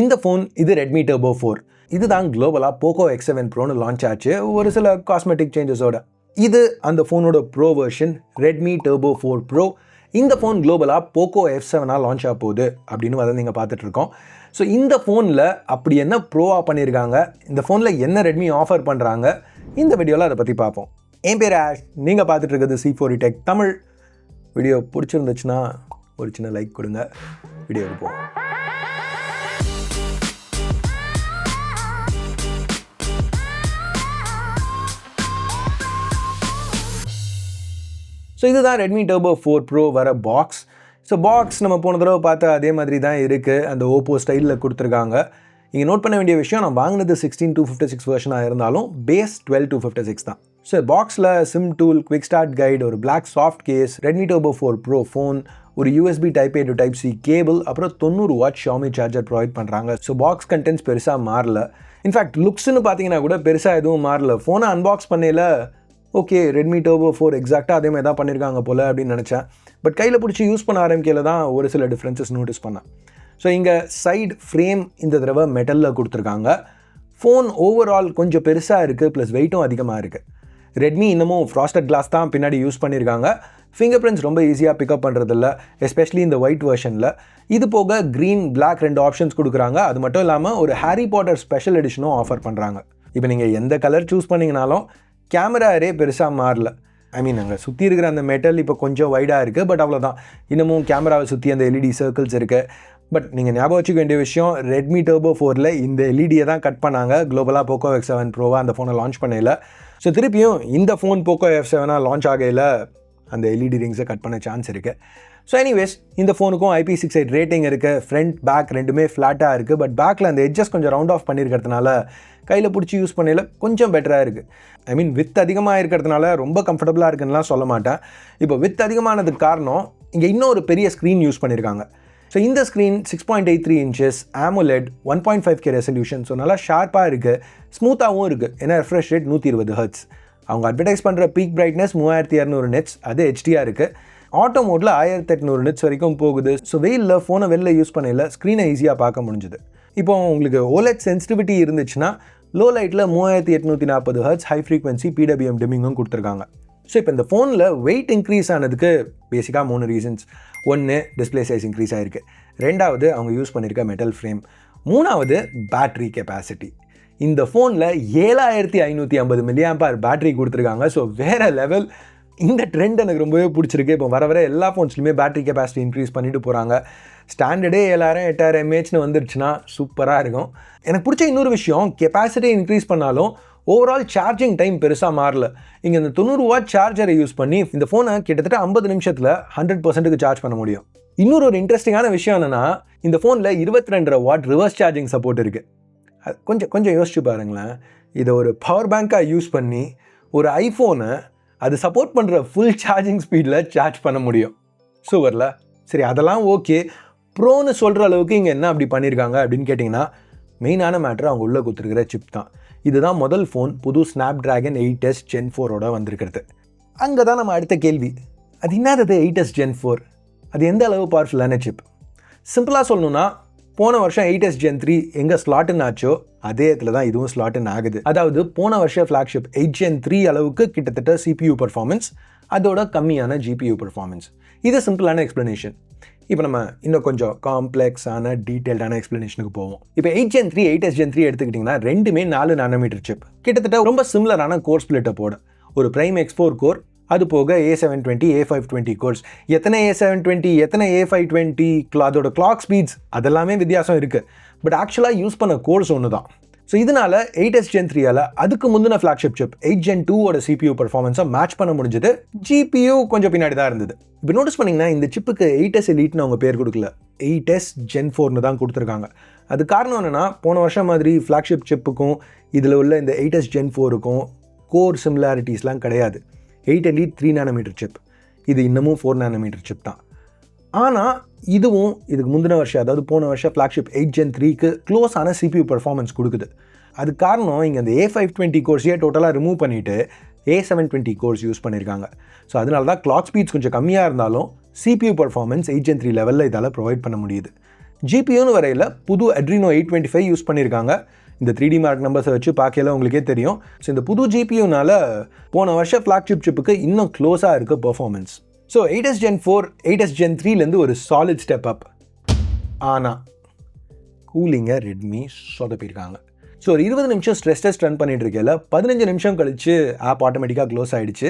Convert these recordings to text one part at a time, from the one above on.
இந்த ஃபோன் இது Redmi turbo four இதுதான் குளோபலாக போக்கோ எக்ஸ் செவன் ப்ரோன்னு லான்ச் ஆச்சு. ஒரு சில காஸ்மெட்டிக் சேஞ்சஸோட இது அந்த ஃபோனோட pro version Redmi turbo four pro இந்த ஃபோன் குளோபலாக போக்கோ எஃப் செவனாக லான்ச் ஆக போகுது அப்படின்னு வந்து நீங்கள் பார்த்துட்ருக்கோம் ஸோ இந்த ஃபோனில் அப்படி என்ன ப்ரோவாக பண்ணியிருக்காங்க இந்த ஃபோனில் என்ன ரெட்மி ஆஃபர் பண்ணுறாங்க இந்த வீடியோவில் அதை பற்றி பார்ப்போம். என் பேர் ஆஷ். நீங்கள் பார்த்துட்ருக்கிறது C four tech e Tamil. Video பிடிச்சிருந்துச்சுன்னா ஒரு சின்ன லைக் கொடுங்க. வீடியோவுக்கு போவோம். ஸோ இதுதான் ரெட்மி டர்போ ஃபோர் ப்ரோ வர பாக்ஸ் ஸோ பாக்ஸ் நம்ம போன தடவை பார்த்தா அதே மாதிரி தான் இருக்குது அந்த ஓப்போ ஸ்டைலில் கொடுத்துருக்காங்க. இங்கே நோட் பண்ண வேண்டிய விஷயம் நான் வாங்கினது சிக்ஸ்டீன் டூ ஃபிஃப்டி சிக்ஸ் வெர்ஷனாக இருந்தாலும் base twelve two fifty six தான். ஸோ பாக்ஸில் SIM tool quick start guide ஒரு black soft case Redmi turbo four pro phone ஒரு USB type A to type C cable அப்புறம் தொண்ணூறு வாட் ஷாமி சார்ஜர் ப்ரொவைட் பண்ணுறாங்க so box contents பெருசாக மாறல. In fact லுக்ஸ்னு பார்த்தீங்கன்னா கூட பெருசாக எதுவும் மாறல. ஃபோனை அன்பாக்ஸ் பண்ணையில் ஓகே ரெட்மி டோபோ ஃபோர் எக்ஸாக்டாக அதே மாதிரி தான் பண்ணியிருக்காங்க போல் அப்படின்னு நினச்சேன். பட் கையில் பிடிச்சி யூஸ் பண்ண ஆரம்பிக்கையில் தான் ஒரு சில டிஃப்ரென்சஸ் நோட்டீஸ் பண்ணேன். ஸோ இங்கே சைடு ஃப்ரேம் இந்த தடவை மெட்டலில் கொடுத்துருக்காங்க. ஃபோன் ஓவரால் கொஞ்சம் பெருசாக இருக்குது ப்ளஸ் வெயிட்டும் அதிகமாக இருக்குது ரெட்மி இன்னமும் ஃப்ராஸ்டட் கிளாஸ் தான் பின்னாடி யூஸ் பண்ணியிருக்காங்க ஃபிங்கர் பிரிண்ட்ஸ் ரொம்ப ஈஸியாக பிக்கப் பண்ணுறதில்ல எஸ்பெஷலி இந்த ஒயிட் வெர்ஷனில் இது போக க்ரீன் பிளாக் ரெண்டு ஆப்ஷன்ஸ் கொடுக்குறாங்க. அது மட்டும் இல்லாமல் ஒரு ஹாரி பாட்டர் ஸ்பெஷல் எடிஷனும் ஆஃபர் பண்ணுறாங்க இப்போ நீங்கள் எந்த கலர் சூஸ் பண்ணிங்கனாலும் கேமரா அரே பெருசாக மாறல. ஐ மீன் அங்கே சுற்றி இருக்கிற அந்த மெட்டல் இப்போ கொஞ்சம் வைடாக இருக்குது பட் அவ்வளோதான் இன்னமும் கேமராவை சுற்றி அந்த எல்இடி சர்க்கிள்ஸ் இருக்குது பட் நீங்கள் ஞாபகம் வச்சுக்க வேண்டிய விஷயம் ரெட்மி டர்போ ஃபோரில் இந்த எல்இடியை தான் கட் பண்ணாங்க. குளோபலாக போக்கோ எக்ஸ் செவன் ப்ரோவாக அந்த ஃபோனை லான்ச் பண்ணையில். ஸோ திருப்பியும் இந்த ஃபோன் போக்கோ எஃப் செவனாக லான்ச் ஆகையில் அந்த எல்இடி ரிங்ஸை கட் பண்ண சான்ஸ் இருக்குது ஸோ எனிவேஸ் இந்த ஃபோனுக்கும் ஐபி சிக்ஸ் எயிட் ரேட்டிங் இருக்குது ஃப்ரண்ட் பேக் ரெண்டுமே ஃப்ளாட்டாக இருக்குது பட் பேக்கில் அந்த எட்ஜஸ் கொஞ்சம் ரவுண்ட் ஆஃப் பண்ணியிருக்கிறதுனால கையில் பிடிச்சி யூஸ் பண்ணையில் கொஞ்சம் பெட்டராக இருக்குது ஐ மீன் வித் அதிகமாக இருக்கிறதுனால ரொம்ப கம்ஃபர்டபுளாக இருக்குன்னுலாம் சொல்ல மாட்டேன். இப்போ வித் அதிகமானதுக்கு காரணம் இங்கே இன்னொரு பெரிய ஸ்க்ரீன் யூஸ் பண்ணியிருக்காங்க ஸோ இந்த screen six point eight three inches AMOLED one point five K resolution so நல்லா ஷார்ப்பாக இருக்குது ஸ்மூத்தாகவும் இருக்குது ஏன்னா ரெஃப்ரெஷ் ரேட் நூற்றி இருபது ஹர்ட்ஸ் அவங்க அட்வர்டைஸ் பண்ணுற பீக் பிரைட்னஸ் மூவாயிரத்தி இரநூறு நெட்ஸ் அது ஹெச்டியாக இருக்குது ஆட்டோ மோடில் ஆயிரத்தி எட்நூறு நிட்ஸ் வரைக்கும் போகுது. ஸோ வெயிலில் ஃபோனை வெளில யூஸ் பண்ணல ஸ்க்ரீனை ஈஸியாக பார்க்க முடிஞ்சுது. இப்போ உங்களுக்கு ஓலெட் சென்சிட்டிவிட்டி இருந்துச்சுன்னா லோ லைட்டில் மூவாயிரத்தி எட்நூற்றி நாற்பது ஹர்ட்ஸ் ஹை ஃப்ரீக்வன்சி பிடபிஎம் டிமிங்கும் கொடுத்துருக்காங்க. ஸோ இப்போ இந்த ஃபோனில் வெயிட் இன்க்ரீஸ் ஆனதுக்கு பேசிக்காக மூணு ரீசன்ஸ் ஒன்று டிஸ்பிளே சைஸ் இன்க்ரீஸ் ஆகிருக்கு ரெண்டாவது அவங்க யூஸ் பண்ணியிருக்க மெட்டல் ஃப்ரேம் மூணாவது பேட்ரி கெப்பாசிட்டி இந்த ஃபோனில் ஏழாயிரத்தி ஐநூற்றி ஐம்பது மில்லியாம்பார் பேட்ரி கொடுத்துருக்காங்க. ஸோ வேறு லெவல் இந்த ட்ரெண்ட் எனக்கு ரொம்பவே பிடிச்சிருக்கு. இப்போ வர வர எல்லா ஃபோன்ஸ்லையுமே பேட்டரி கெப்பாசிட்டி இன்க்ரீஸ் பண்ணிட்டு போகிறாங்க ஸ்டாண்டர்டே ஏழாயிரம் எட்டாயிரம் எம்ஏஹெச்னு வந்துருச்சுன்னா சூப்பராக இருக்கும். எனக்கு பிடிச்ச இன்னொரு விஷயம் கெப்பாசிட்டி இன்க்ரீஸ் பண்ணாலும் ஓவரால் சார்ஜிங் டைம் பெருசாக மாறல. இங்கே இந்த தொண்ணூறு வாட் சார்ஜரை யூஸ் பண்ணி இந்த ஃபோனை கிட்டத்தட்ட ஐம்பது நிமிஷத்தில் ஹண்ட்ரட் பர்சன்ட்டுக்கு சார்ஜ் பண்ண முடியும். இன்னொரு ஒரு இன்ட்ரெஸ்டிங்கான விஷயம் என்னென்னா இந்த ஃபோனில் இருபத்தி ரெண்டரை வாட் ரிவர்ஸ் சார்ஜிங் சப்போர்ட் இருக்குது அது கொஞ்சம் கொஞ்சம் யோசிச்சு பாருங்களேன். இதை ஒரு பவர் பேங்க்காக யூஸ் பண்ணி ஒரு ஐஃபோனை அது சப்போர்ட் பண்ணுற ஃபுல் சார்ஜிங் ஸ்பீடில் சார்ஜ் பண்ண முடியும். சூப்பரில் சரி அதெல்லாம் ஓகே ப்ரோன்னு சொல்கிற அளவுக்கு இங்கே என்ன அப்படி பண்ணியிருக்காங்க அப்படின்னு கேட்டிங்கன்னா மெயினான மேட்ரு அவங்க உள்ளே கொடுத்துருக்கிற சிப் தான். இதுதான் முதல் ஃபோன் புது Snapdragon eight S gen ஃபோரோட வந்திருக்கிறது. அங்கே தான் நம்ம அடுத்த கேள்வி. அது என்னது எயிட் எஸ் ஜென் ஃபோர் அது எந்த அளவு பவர்ஃபுல்லான சிப் சிம்பிளாக சொல்லணுன்னா போன வருஷம் எயிட் எஸ் ஜென் த்ரீ எங்கே ஸ்லாட்டுன்னு ஆச்சோ அதே இடத்துல தான் இதுவும் ஸ்லாட்டுன்னு ஆகுது. அதாவது போன வருஷம் ஃப்ளாக்ஷிப் எயிட் ஜென் த்ரீ அளவுக்கு கிட்டத்தட்ட சிபியூ பர்ஃபார்மன்ஸ் அதோட கம்மியான ஜிபியூ பர்ஃபார்மன்ஸ் இது சிம்பிளான எக்ஸ்ப்ளனேஷன் இப்போ நம்ம இன்னும் கொஞ்சம் காம்ப்ளெக்ஸான டீட்டெயில்டான எக்ஸ்ப்ளனேஷனுக்கு போவோம். இப்போ eight gen three eight S gen three எடுத்துக்கிட்டிங்கன்னா ரெண்டுமே நாலு நானோமீட்டர் சிப் கிட்டத்தட்ட ரொம்ப சிமிலரான கோர் ஸ்பிளிட்டை போட ஒரு பிரைம் எக்ஸ் ஃபோர் கோர் அது போக A seven twenty A five twenty cores எத்தனை ஏ செவன் டுவெண்ட்டி எத்தனை ஏ ஃபைவ் டுவெண்ட்டி அதோட கிளாக் ஸ்பீட்ஸ் அதெல்லாமே வித்தியாசம் இருக்குது பட் ஆக்சுவலாக யூஸ் பண்ண கோர்ஸ் ஒன்று தான் ஸோ இதனால எயிட் எஸ் ஜென் த்ரீயால் அதுக்கு முந்தின ஃப்ளாக்ஷிப் சிப் எயிட் ஜென் டூவோட சிபியூ பர்ஃபார்மன்ஸை மேட்ச் பண்ண முடிஞ்சது. ஜிபியூ கொஞ்சம் பின்னாடி தான் இருந்தது. இப்போ நோட்டீஸ் பண்ணிங்கன்னா இந்த சிப்புக்கு எயிட் எஸ் எலீட்னு அவங்க பேர் கொடுக்கல. எயிட் எஸ் ஜென் ஃபோர்னு தான் கொடுத்துருக்காங்க. அது காரணம் என்னென்னா போன வருஷம் மாதிரி ஃப்ளாக்ஷிப் சிப்புக்கும் இதில் உள்ள இந்த எயிட் எஸ் ஜென் ஃபோருக்கும் கோர் சிமிலாரிட்டிஸ்லாம் கிடையாது. Eight elite three nanometre chip. இது இன்னமும் ஃபோர் நானோமீட்டர் சிப் தான். ஆனால் இதுவும் இதுக்கு முந்தின வருஷம் அதாவது போன வருஷம் ஃப்ளாக்ஷிப் எயிட் ஜென் த்ரீக்கு க்ளோஸான சிபியூ பர்ஃபார்மன்ஸ் கொடுக்குது. அது காரணம் இங்கே அந்த ஏ ஃபைவ் டுவெண்ட்டி கோர்ஸையே டோட்டலாக ரிமூவ் பண்ணிவிட்டு A seven twenty cores use பண்ணியிருக்காங்க ஸோ அதனால தான் கிளாக் ஸ்பீட்ஸ் கொஞ்சம் கம்மியாக இருந்தாலும் CPU performance eight gen three லெவலில் இதால் ப்ரொவைட் பண்ண முடியுது. ஜிபியூன்னு வரையில் புது Adreno eight twenty five use பண்ணியிருக்காங்க இந்த த்ரீ டி மார்க் நம்பர்ஸை வச்சு பார்க்கல உங்களுக்கே தெரியும். ஸோ இந்த புது ஜிபியூனால போன வருஷம் ஃப்ளாக்ஷிப் சிப்புக்கு இன்னும் க்ளோஸாக இருக்குது performance so eight S gen four eight S gen த்ரீலேருந்து ஒரு சாலிட் ஸ்டெப் அப் ஆனால் கூலிங்கை ரெட்மி சொதப்பியிருக்காங்க. ஸோ ஒரு இருபது நிமிஷம் ஸ்ட்ரெஸ் டெஸ்ட் ரன் பண்ணிட்டு இருக்கல பதினஞ்சு நிமிஷம் கழித்து ஆப் ஆட்டோமேட்டிக்காக க்ளோஸ் ஆகிடுச்சு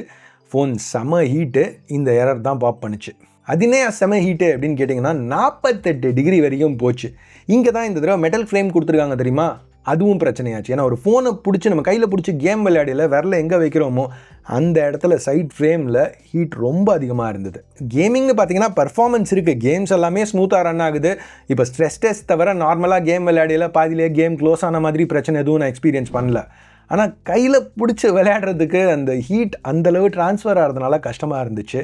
ஃபோன் செம ஹீட்டு இந்த எரர் தான் பாப் பண்ணுச்சு. அதுனே செம ஹீட்டு அப்படின்னு கேட்டிங்கன்னா நாற்பத்தெட்டு டிகிரி வரைக்கும் போச்சு. இங்கே தான் இந்த தடவை மெட்டல் ஃப்ரேம் கொடுத்துருக்காங்க தெரியுமா? அதுவும் பிரச்சனையாச்சு. ஏன்னா ஒரு ஃபோனை பிடிச்சி நம்ம கையில் பிடிச்சி கேம் விளையாடியில் விரல எங்கே வைக்கிறோமோ அந்த இடத்துல சைட் ஃப்ரேமில் ஹீட் ரொம்ப அதிகமாக இருந்தது. கேமிங்னு பார்த்தீங்கன்னா பர்ஃபார்மன்ஸ் இருக்குது கேம்ஸ் எல்லாமே ஸ்மூத்தாக ரன் ஆகுது. இப்போ ஸ்ட்ரெஸ் டெஸ்ட் தவிர நார்மலாக கேம் விளையாடியில் பாதியிலே கேம் க்ளோஸ் ஆன மாதிரி பிரச்சனை எதுவும் நான் எக்ஸ்பீரியன்ஸ் பண்ணல. ஆனால் கையில் பிடிச்சி விளையாடுறதுக்கு அந்த ஹீட் அந்தளவு ட்ரான்ஸ்ஃபர் ஆகிறதுனால கஷ்டமாக இருந்துச்சு.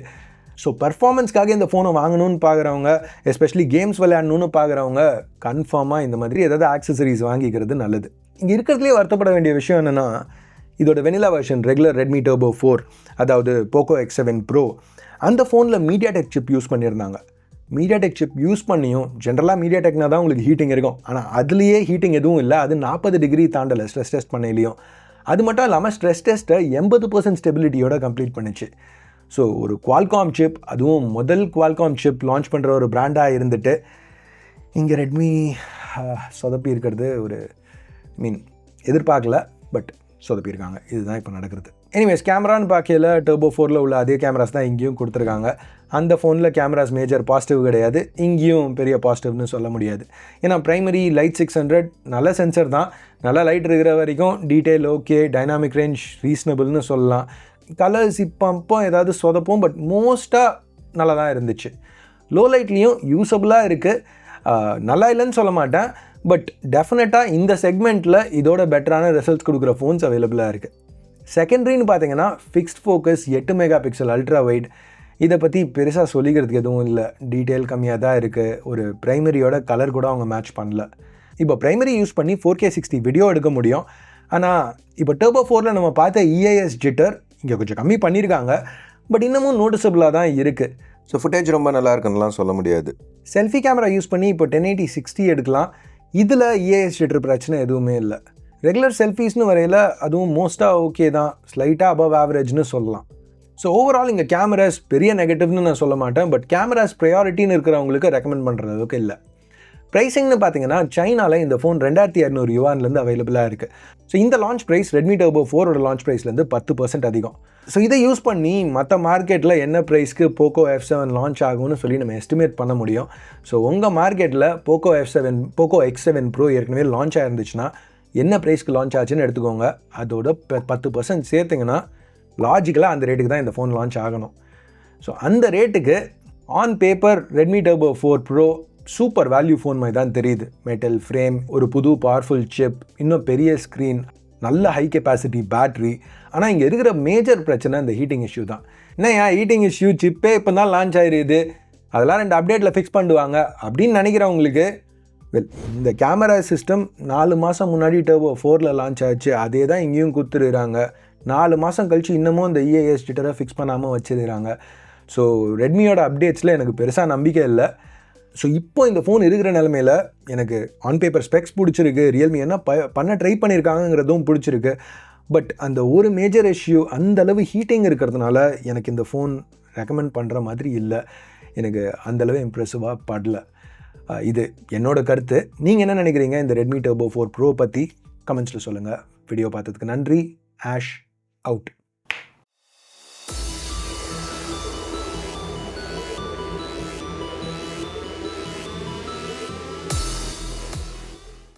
ஸோ பர்ஃபார்மன்ஸ்க்காக இந்த ஃபோனை வாங்கணும்னு பார்க்குறவங்க எஸ்பெஷலி கேம்ஸ் விளையாடணும்னு பார்க்குறவங்க கன்ஃபார்மாக இந்த மாதிரி ஏதாவது ஆக்சசரிஸ் வாங்கிக்கிறது நல்லது. இங்கே இருக்கிறதுலே வருத்தப்பட வேண்டிய விஷயம் என்னென்னா இதோட vanilla version regular Redmi turbo four அதாவது போக்கோ எக்ஸ் செவன் ப்ரோ அந்த ஃபோனில் மீடியா டெக் சிப் யூஸ் பண்ணியிருந்தாங்க. மீடியா டெக் சிப் யூஸ் பண்ணியும் ஜென்ரலாக மீடியா டெக்னா தான் உங்களுக்கு ஹீட்டிங் இருக்கும். ஆனால் அதுலேயே ஹீட்டிங் எதுவும் இல்லை. அது நாற்பது டிகிரி தாண்டலை ஸ்ட்ரெஸ் டெஸ்ட் பண்ணலையும் அது மட்டும் இல்லாமல் ஸ்ட்ரெஸ் டெஸ்ட்டை எண்பது பர்சன்ட் ஸ்டெபிலிட்டியோட கம்ப்ளீட் பண்ணிச்சு. ஸோ ஒரு குவால்காம் சிப் அதுவும் முதல் குவால்காம் சிப் லான்ச் பண்ணுற ஒரு பிராண்டாக இருந்துட்டு இங்கே ரெட்மி சொதப்பி இருக்கிறது ஒரு மீன் எதிர்பார்க்கல பட் சொதப்பியிருக்காங்க இதுதான் இப்போ நடக்கிறது. எனிவேஸ் கேமரான்னு பார்க்கையில் டர்போ ஃபோரில் உள்ள அதே கேமராஸ் தான் இங்கேயும் கொடுத்துருக்காங்க. அந்த ஃபோனில் கேமராஸ் மேஜர் பாசிட்டிவ் கிடையாது. இங்கேயும் பெரிய பாசிட்டிவ்னு சொல்ல முடியாது. ஏன்னா ப்ரைமரி லைட் சிக்ஸ் ஹண்ட்ரட் நல்ல சென்சர் தான். நல்ல லைட் இருக்கிற வரைக்கும் டீட்டெயில் ஓகே டைனாமிக் ரேஞ்ச் ரீசனபிள்னு சொல்லலாம். கலர்ஸ் இப்போ அப்போ ஏதாவது சொதப்போம் பட் மோஸ்ட்டாக நல்லா தான் இருந்துச்சு. லோ லைட்லேயும் யூஸபுளாக இருக்குது நல்லா இல்லைன்னு சொல்ல மாட்டேன். பட் டெஃபினட்டாக இந்த செக்மெண்ட்டில் இதோட பெட்டரான ரிசல்ட்ஸ் கொடுக்குற ஃபோன்ஸ் அவைலபிளாக இருக்குது செகண்ட்ரின்னு பார்த்தீங்கன்னா ஃபிக்ஸ்ட் ஃபோக்கஸ் எட்டு மெகா பிக்சல் அல்ட்ரா வைட் இதை பற்றி பெருசாக சொல்லிக்கிறதுக்கு எதுவும் இல்லை. டீட்டெயில் கம்மியாக தான் இருக்குது ஒரு ப்ரைமரியோட கலர் கூட அவங்க மேட்ச் பண்ணல. இப்போ ப்ரைமரி யூஸ் பண்ணி ஃபோர் கே சிக்ஸ்டி வீடியோ எடுக்க முடியும். ஆனால் இப்போ டேர்போ ஃபோரில் நம்ம பார்த்த இஏஎஸ் ஜிட்டர் இங்கே கொஞ்சம் கம்மி பண்ணியிருக்காங்க பட் இன்னமும் நோட்டிசபிளாக தான் இருக்குது ஸோ ஃபுட்டேஜ் ரொம்ப நல்லா இருக்குன்னுலாம் சொல்ல முடியாது. செல்ஃபி கேமரா யூஸ் பண்ணி இப்போ டென் எயிட்டி சிக்ஸ்டி எடுக்கலாம். இதில் E இஏஎஸ் ஜிட்டர் பிரச்சனை எதுவுமே இல்லை. ரெகுலர் செல்ஃபீஸ்னு வரையில் அதுவும் மோஸ்ட்டாக ஓகே தான். ஸ்லைட்டாக அபவ் ஆவரேஜ்னு சொல்லலாம். ஸோ ஓவரால் இங்கே கேமராஸ் பெரிய நெகட்டிவ்னு நான் சொல்ல மாட்டேன். பட் கேமராஸ் ப்ரையாரிட்டின்னு இருக்கிறவங்களுக்கு ரெக்கமெண்ட் பண்ணுற அளவுக்கு இல்லை. ப்ரைஸிங்னு பார்த்தீங்கன்னா சைனாவில் இந்த ஃபோன் ரெண்டாயிரத்தி இரநூறு யுவான்லேருந்து அவைலபிளாக இருக்குது ஸோ இந்த லான்ச் ப்ரைஸ் ரெட்மி டர்போ ஃபோரோட லான்ச் ப்ரைஸ்லேருந்து பத்து பர்சன்ட் அதிகம். ஸோ இதை யூஸ் பண்ணி மற்ற மார்க்கெட்டில் என்ன ப்ரைஸ்க்கு போக்கோ எஃப் செவன் லான்ச் ஆகும்னு சொல்லி நம்ம எஸ்டிமேட் பண்ண முடியும். ஸோ உங்கள் மார்க்கெட்டில் Poco F seven Poco X seven pro ஏற்கனவே லான்ச் ஆயிருந்துச்சுன்னா என்ன ப்ரைஸ்க்கு லான்ச் ஆச்சுன்னு எடுத்துக்கோங்க. அதோட ப- பத்து பர்சன்ட் சேர்த்திங்கன்னா லாஜிக்கலாக அந்த ரேட்டுக்கு தான் இந்த ஃபோன் லான்ச் ஆகணும். ஸோ அந்த ரேட்டுக்கு on paper Redmi turbo four pro super value phone மாதிரி தான் தெரியுது. மெட்டல் ஃப்ரேம் ஒரு புது பவர்ஃபுல் சிப் இன்னும் பெரிய ஸ்க்ரீன் நல்ல ஹை கெப்பாசிட்டி பேட்டரி ஆனால் இங்கே இருக்கிற மேஜர் பிரச்சனை இந்த ஹீட்டிங் இஷ்யூ தான். என்னையா ஹீட்டிங் இஷ்யூ சிப்பே இப்போ தான் லான்ச் ஆயிருது. அதெல்லாம் ரெண்டு அப்டேட்டில் ஃபிக்ஸ் பண்ணுவாங்க. அப்படின்னு நினைக்கிறவங்களுக்கு வெல் இந்த கேமரா சிஸ்டம் நாலு மாதம் முன்னாடி டர்போ ஃபோரில் லான்ச் ஆச்சு. அதே தான் இங்கேயும் கொடுத்துருக்காங்க நாலு மாதம் கழிச்சு இன்னமும் இந்த இஏஎஸ் டிட்டரை ஃபிக்ஸ் பண்ணாமல் வச்சிருக்கிறாங்க. ஸோ ரெட்மியோட அப்டேட்ஸில் எனக்கு பெருசாக நம்பிக்கை இல்லை. ஸோ இப்போ இந்த ஃபோன் இருக்கிற நிலமையில எனக்கு ஆன் பேப்பர் ஸ்பெக்ஸ் பிடிச்சிருக்கு. ரியல்மி என்ன ப பண்ண ட்ரை பண்ணியிருக்காங்கங்கிறதும் பிடிச்சிருக்கு. பட் அந்த ஒரு மேஜர் இஷ்யூ அந்த அளவு ஹீட்டிங் இருக்கிறதுனால எனக்கு இந்த ஃபோன் ரெக்கமெண்ட் பண்ணுற மாதிரி இல்லை. எனக்கு அந்தளவு இம்ப்ரெசிவாக படல. இது என்னோட கருத்து. நீங்கள் என்ன நினைக்கிறீங்க? இந்த ரெட்மி டர்போ ஃபோர் ப்ரோ பற்றி கமெண்ட்ஸில் சொல்லுங்கள் வீடியோ பார்த்ததுக்கு நன்றி. Ash out